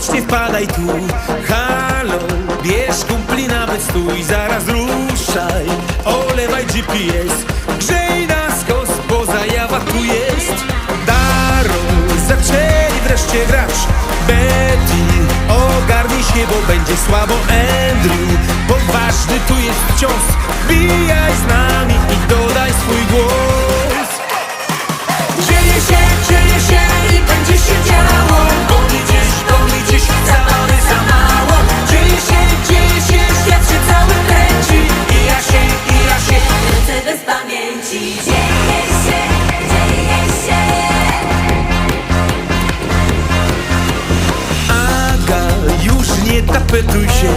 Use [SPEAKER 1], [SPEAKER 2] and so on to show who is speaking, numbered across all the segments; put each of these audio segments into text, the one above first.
[SPEAKER 1] koniecznie wpadaj tu. Halo, bierz kumpli nawet stój Zaraz ruszaj, olewaj GPS Grzej nas kos, bo zajawa tu jest. Daro, zaczęli wreszcie grać. Betty, ogarnij się, bo będzie słabo Andrew, poważny tu jest wciąż. Bijaj nie tapetuj się.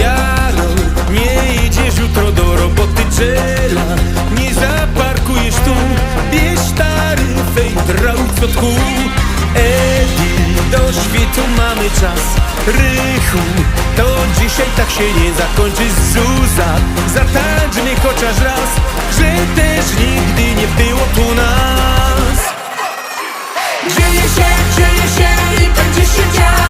[SPEAKER 1] Jaro, nie idziesz jutro do roboty Jela, nie zaparkujesz tu. Bierz taryfę i drauj co tchu Edi, do świtu mamy czas. Rychu, to dzisiaj tak się nie zakończy. Zuza, zatańcz mnie chociaż raz Że też nigdy nie było tu nas. Dzieje